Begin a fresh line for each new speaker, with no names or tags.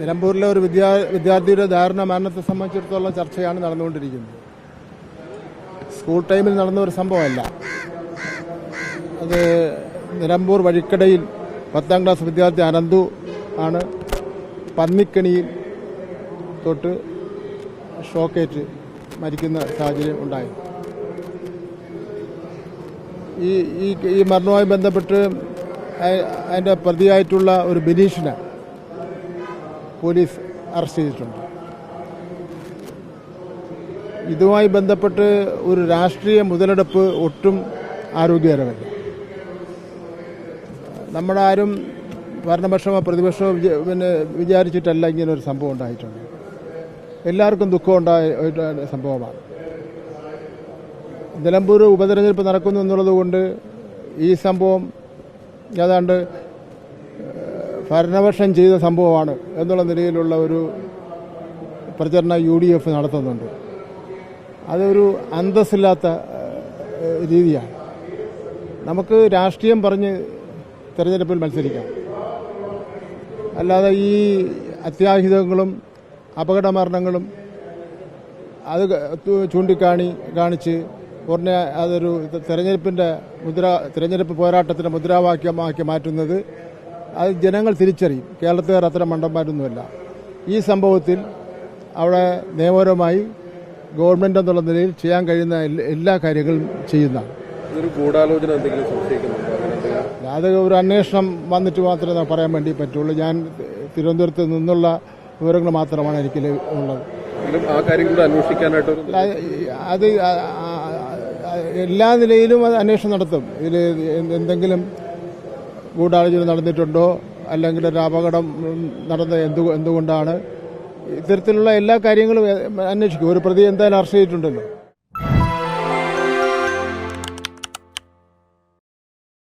നിലമ്പൂരിലെ ഒരു വിദ്യാ വിദ്യാർത്ഥിയുടെ ദാരുണ മരണത്തെ സംബന്ധിച്ചിടത്തോളം ചർച്ചയാണ് നടന്നുകൊണ്ടിരിക്കുന്നത്. സ്കൂൾ ടൈമിൽ നടന്ന ഒരു സംഭവമല്ല. അത് നിലമ്പൂർ വഴിക്കടയിൽ പത്താം ക്ലാസ് വിദ്യാർത്ഥി അനന്തു ആണ് പന്നിക്കണിയിൽ തൊട്ട് ഷോക്കേറ്റ് മരിക്കുന്ന സാഹചര്യം ഉണ്ടായി ഈ ഈ മരണവുമായി ബന്ധപ്പെട്ട് അതിന്റെ പ്രതിയായിട്ടുള്ള ഒരു ബിനീഷിനെ പോലീസ് അറസ്റ്റ് ചെയ്തിട്ടുണ്ട്. ഇതുമായി ബന്ധപ്പെട്ട് ഒരു രാഷ്ട്രീയ മുതലെടുപ്പ് ഒട്ടും ആരോഗ്യകരമല്ല. നമ്മളാരും ഭരണപക്ഷമോ പ്രതിപക്ഷമോ പിന്നെ വിചാരിച്ചിട്ടല്ല ഇങ്ങനെ ഒരു സംഭവം ഉണ്ടായിട്ടുണ്ട്. എല്ലാവർക്കും ദുഃഖം ഉണ്ടായ സംഭവമാണ്. നിലമ്പൂർ ഉപതെരഞ്ഞെടുപ്പ് നടക്കുന്നു എന്നുള്ളതുകൊണ്ട് ഈ സംഭവം ഏതാണ്ട് ഭരണപക്ഷം ചെയ്ത സംഭവമാണ് എന്നുള്ള നിലയിലുള്ള ഒരു പ്രചരണം യു ഡി എഫ് നടത്തുന്നുണ്ട്. അതൊരു അന്തസ്സില്ലാത്ത രീതിയാണ്. നമുക്ക് രാഷ്ട്രീയം പറഞ്ഞ് തെരഞ്ഞെടുപ്പിൽ മത്സരിക്കാം. അല്ലാതെ ഈ അത്യാഹിതങ്ങളും അപകടമരണങ്ങളും അത് ചൂണ്ടിക്കാണി കാണിച്ച് ഉടനെ അതൊരു തെരഞ്ഞെടുപ്പിന്റെ മുദ്ര തെരഞ്ഞെടുപ്പ് പോരാട്ടത്തിന്റെ മുദ്രാവാക്യമാക്കി മാറ്റുന്നത് അത് ജനങ്ങൾ തിരിച്ചറിയും. കേരളത്തുകാർ അത്ര മണ്ടന്മാരൊന്നുമല്ല. ഈ സംഭവത്തിൽ അവിടെ നിയമപരമായി ഗവൺമെന്റ് എന്നുള്ള നിലയിൽ ചെയ്യാൻ കഴിയുന്ന എല്ലാ- കാര്യങ്ങളും
ചെയ്യുന്ന.
അത് ഒരു അന്വേഷണം വന്നിട്ട് മാത്രമേ പറയാൻ വേണ്ടി പറ്റുള്ളൂ. ഞാൻ തിരുവനന്തപുരത്ത് നിന്നുള്ള വിവരങ്ങൾ മാത്രമാണ് എനിക്ക് ഉള്ളത്. അത് എല്ലാ നിലയിലും അത് അന്വേഷണം നടത്തും. ഇതിൽ എന്തെങ്കിലും ഗൂഢാലോചന നടന്നിട്ടുണ്ടോ? അല്ലെങ്കിൽ ഒരു അപകടം നടന്ന എന്തു എന്തുകൊണ്ടാണ്? ഇത്തരത്തിലുള്ള എല്ലാ കാര്യങ്ങളും അന്വേഷിക്കും. ഒരു പ്രതി എന്തായാലും അറസ്റ്റ് ചെയ്തിട്ടുണ്ടല്ലോ.